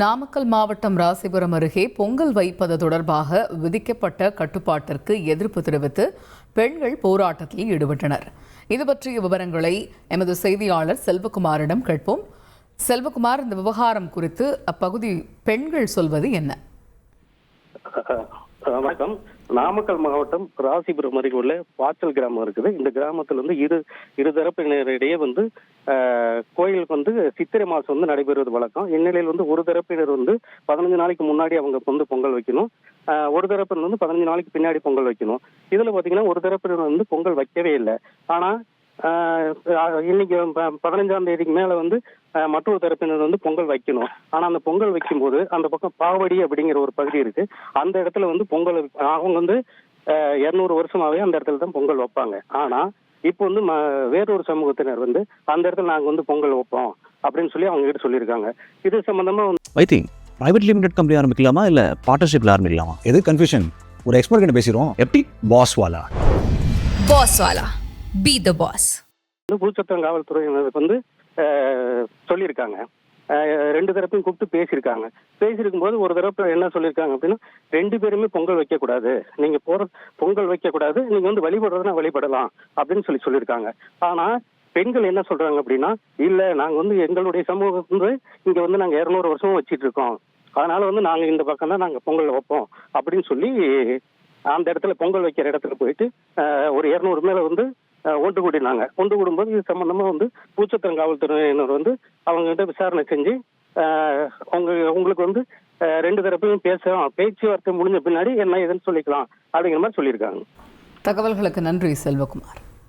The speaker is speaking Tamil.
நாமக்கல் மாவட்டம் ராசிபுரம் அருகே பொங்கல் வைப்பது தொடர்பாக விதிக்கப்பட்ட கட்டுப்பாட்டிற்கு எதிர்ப்பு தெரிவித்து பெண்கள் போராட்டத்தில் ஈடுபட்டனர். இது பற்றிய விவரங்களை எமது செய்தியாளர் செல்வகுமாரிடம் கேட்போம். செல்வகுமார் இந்த விவகாரம் குறித்து அப்பகுதி பெண்கள் சொல்வது என்ன? வணக்கம். நாமக்கல் மாவட்டம் ராசிபுரம் அருகே உள்ள பாச்சல் கிராமம் இருக்குது. இந்த கிராமத்துல வந்து இரு இருதரப்பினரிடையே வந்து கோயிலுக்கு வந்து சித்திரை மாசம் வந்து நடைபெறுவது வழக்கம். இந்நிலையில் வந்து ஒரு தரப்பினர் வந்து பதினஞ்சு நாளைக்கு முன்னாடி அவங்க வந்து பொங்கல் வைக்கணும். ஒரு தரப்பினர் வந்து பதினஞ்சு நாளைக்கு பின்னாடி பொங்கல் வைக்கணும். இதுல பாத்தீங்கன்னா ஒரு தரப்பினர் வந்து பொங்கல் வைக்கவே இல்லை. ஆனா இன்னைக்கு ப- பதினஞ்சாம் தேதிக்கு மேல வந்து மற்றொரு தரப்பினர் வந்து பொங்கல் வைக்கணும். ஆனா அந்த பொங்கல் வைக்கும்போது அந்த பக்கம் பாவடி அப்படிங்கிற ஒரு பகுதி இருக்கு. அந்த இடத்துல வந்து பொங்கல் அவங்க வந்து இருநூறு வருஷமாவே அந்த இடத்துல தான் பொங்கல் வைப்பாங்க. ஆனா இப்போ வந்து ம- வேறொரு சமூகத்தினர் வந்து அந்த இடத்துல நாங்க வந்து பொங்கல் வைப்போம் அப்படின்னு சொல்லி அவங்க கிட்ட சொல்லியிருக்காங்க. இது சம்பந்தமா வந்து வைத்தி பிரைவேட் லிமிடெட் கம்பெனி ஆரம்பிக்கலாமா இல்லை பார்ட்னர்ஷிப்பில் ஆரம்பிக்கலாமா? எது கன்ஃபியூஷன் ஒரு எக்ஸ்பர்ட் கிட்ட பேசிடுவோம். எப்படி boss wala. Boss Wala. Be the boss வந்து பூச்சத்தம் வந்து சொல்லியிருக்காங்க. ரெண்டு தரப்பையும் கூப்பிட்டு பேசியிருக்காங்க. பேசியிருக்கும் போது ஒரு தரப்பு என்ன சொல்லியிருக்காங்க அப்படின்னா ரெண்டு பேருமே பொங்கல் வைக்கக்கூடாது. நீங்க போற பொங்கல் வைக்கக்கூடாது. நீங்க வந்து வழிபடுறதுனா வழிபடலாம் அப்படின்னு சொல்லி சொல்லியிருக்காங்க. ஆனா பெண்கள் என்ன சொல்றாங்க அப்படின்னா இல்ல நாங்க வந்து எங்களுடைய சமூகம் வந்து இங்க வந்து நாங்க இருநூறு வருஷமும் வச்சிட்டு இருக்கோம் அதனால வந்து நாங்க இந்த பக்கம் தான் நாங்க பொங்கல் வைப்போம். அப்படின்னு சொல்லி அந்த இடத்துல பொங்கல் வைக்கிற இடத்துல போயிட்டு ஒரு இரநூறு மேல வந்து ஒன்று கூடினாங்க ஒன்று கூடும்போது இது சம்பந்தமா வந்து பூச்சத்திரம் காவல்துறையினர் வந்து அவங்க கிட்ட விசாரணை செஞ்சு அஹ், உங்க உங்களுக்கு வந்து ரெண்டு தரப்பையும் பேசலாம். பேச்சுவார்த்தை முடிஞ்ச பின்னாடி என்ன ஏதுன்னு சொல்லிக்கலாம். அப்படிங்கிற மாதிரி சொல்லியிருக்காங்க. தகவல்களுக்கு நன்றி செல்வகுமார்.